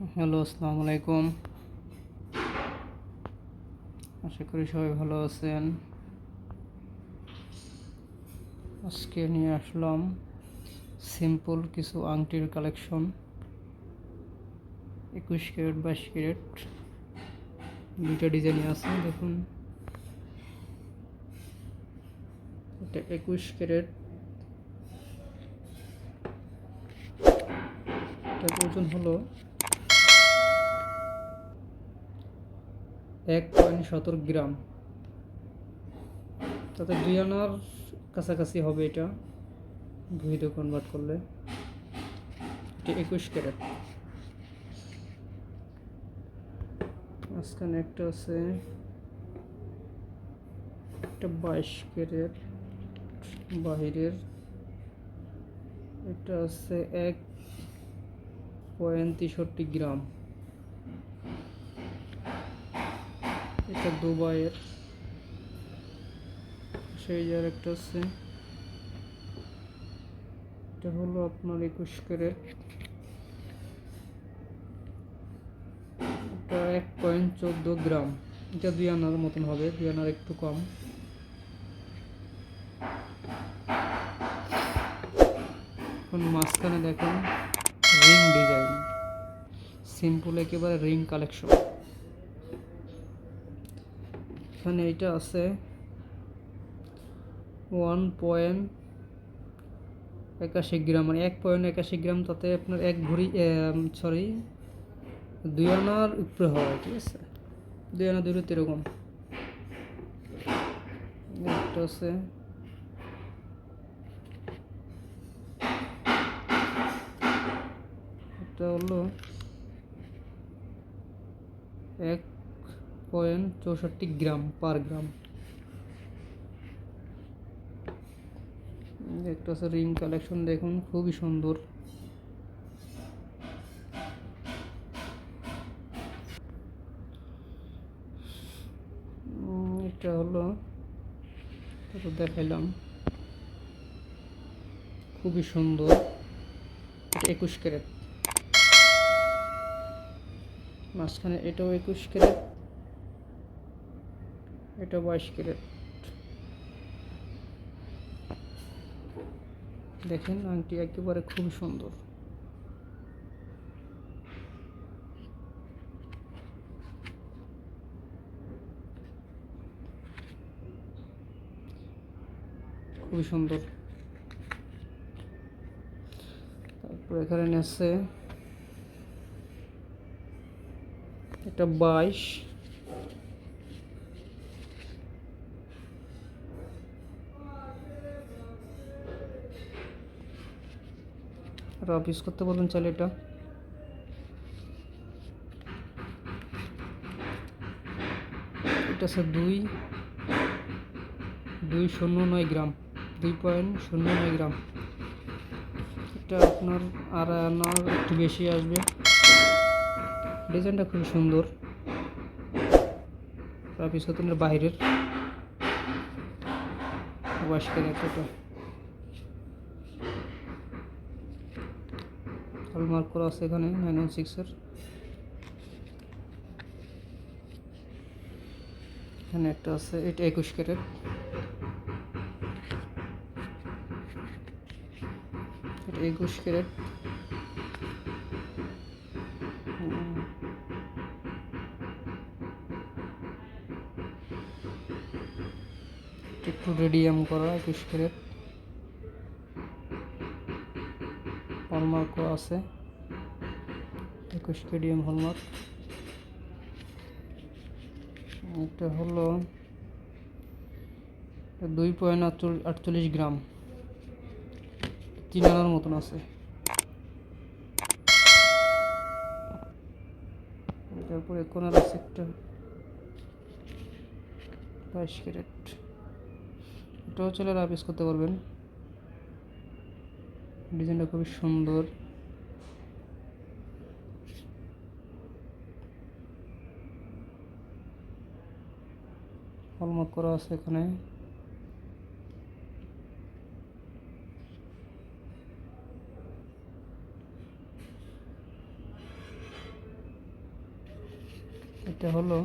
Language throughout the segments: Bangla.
হ্যালো, আসসালামু আলাইকুম। আশা করি সবাই ভালো আছেন। আজকে নিয়ে আসলাম সিম্পল কিছু আংটির কালেকশন একুশ ক্যারেট, বাইশ ক্যারেট। দুইটা ডিজাইনই আছে, দেখুন। এটা একুশ ক্যারেট। এটার ওজন হলো এক পয়েন্ট সতেরো গ্রাম। তাতে দুই আনার কাছাকাছি হবে এটা ভুইতে কনভার্ট করলে। এটা একুশ ক্যারেট। মাঝখানে একটা আছে, একটা বাইশ ক্যারেট বাহিরের। এটা আছে এক পয়েন্ট তেষট্টি গ্রাম। এটা দুবাইয়ের। সেই যার একটা আছে। এটা হলো আপনার একুশ ক্যারেট। এটা এক পয়েন্ট চোদ্দ গ্রাম। এটা দুই আনার মতন হবে, দুই আনার একটু কম। এখন মাঝখানে দেখেন রিং ডিজাইন। সিম্পল একেবারে রিং কালেকশন। এখানে এটা আছে। ওয়ান পয়েন্ট একাশি গ্রাম মানে এক পয়েন্ট একাশি গ্রাম, তাতে আপনার এক ভরি সরি দুই আনার উপরে হয়, ঠিক আছে? দুই আনা দুই এরকম। একটা আছে। এটা হলো এক পয়েন্ট চৌষট্টি গ্রাম পার গ্রাম। একটা আছে রিং কালেকশন, দেখুন, খুবই সুন্দর। এটা হলো দেখাইলাম। খুবই সুন্দর, একুশ ক্যারেট। মাঝখানে এটাও একুশ ক্যারেট। এটা বাইশ ক্যারেট দেখেন, আংটি একেবারে খুব সুন্দর। খুবই সুন্দর। তারপর এখানে আছে, এটা বাইশ। রাফ ইউজ করতে বলুন চাইলে এটা। এটা আছে দুই দুই শূন্য নয় গ্রাম, দুই পয়েন্ট শূন্য নয় গ্রাম। এটা আপনার আর আনার একটু বেশি আসবে। ডিজাইনটা খুব সুন্দর। খাতুনের বাইরের। ওয়াশ করে এটা। হলমার্ক করা আছে এখানে নাইন ওয়ান সিক্সের এখানে একটা আছে, এটা একুশ ক্যারেট। এটা একুশ ক্যারেট। একটু রেডিয়াম করা, একুশ ক্যারেট। হলমার্কও আছে। একুশ কেডিএম হলমার্ক। এটা হলো দুই পয়েন্ট আটচল্লিশ গ্রাম। তিন আনার মতন আছে। তারপরে কোনার আছে একটা বাইশ ক্যারেট। এটাও চলে রাপিস করতে পারবেন। ডিজাইনটা খুবই সুন্দর। হলমার্ক করা আছে এখানে। এটা হলো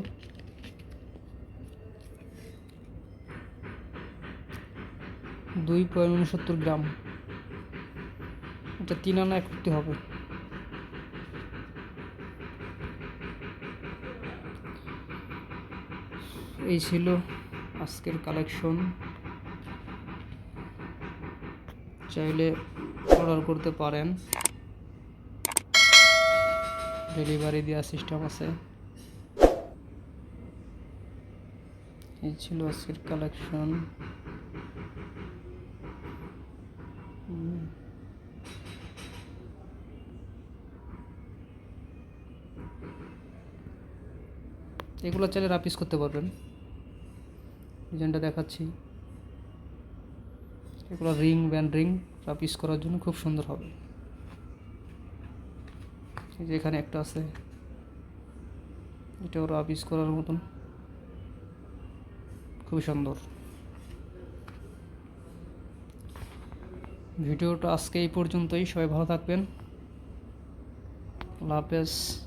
দুই পয়েন্ট উনসত্তর গ্রাম। এটা তিন আনা করতে হবে। এই ছিল আজকের কালেকশন চাইলে অর্ডার করতে পারেন। ডেলিভারি দেওয়ার সিস্টেম আছে। এই ছিল আজকের কালেকশন এগুলো চাইলে রাপিস করতে পারবেন। ডিজাইনটা দেখাচ্ছি। এগুলো রিং, ব্যান্ড রিং রাপিস করার জন্য খুব সুন্দর হবে। এই যে এখানে একটা আছে। এটাও রাপিস করার মতন। খুবই সুন্দর। ভিডিওটা আজকে এই পর্যন্তই। সবাই ভালো থাকবেন। আল্লাহ হাফেজ।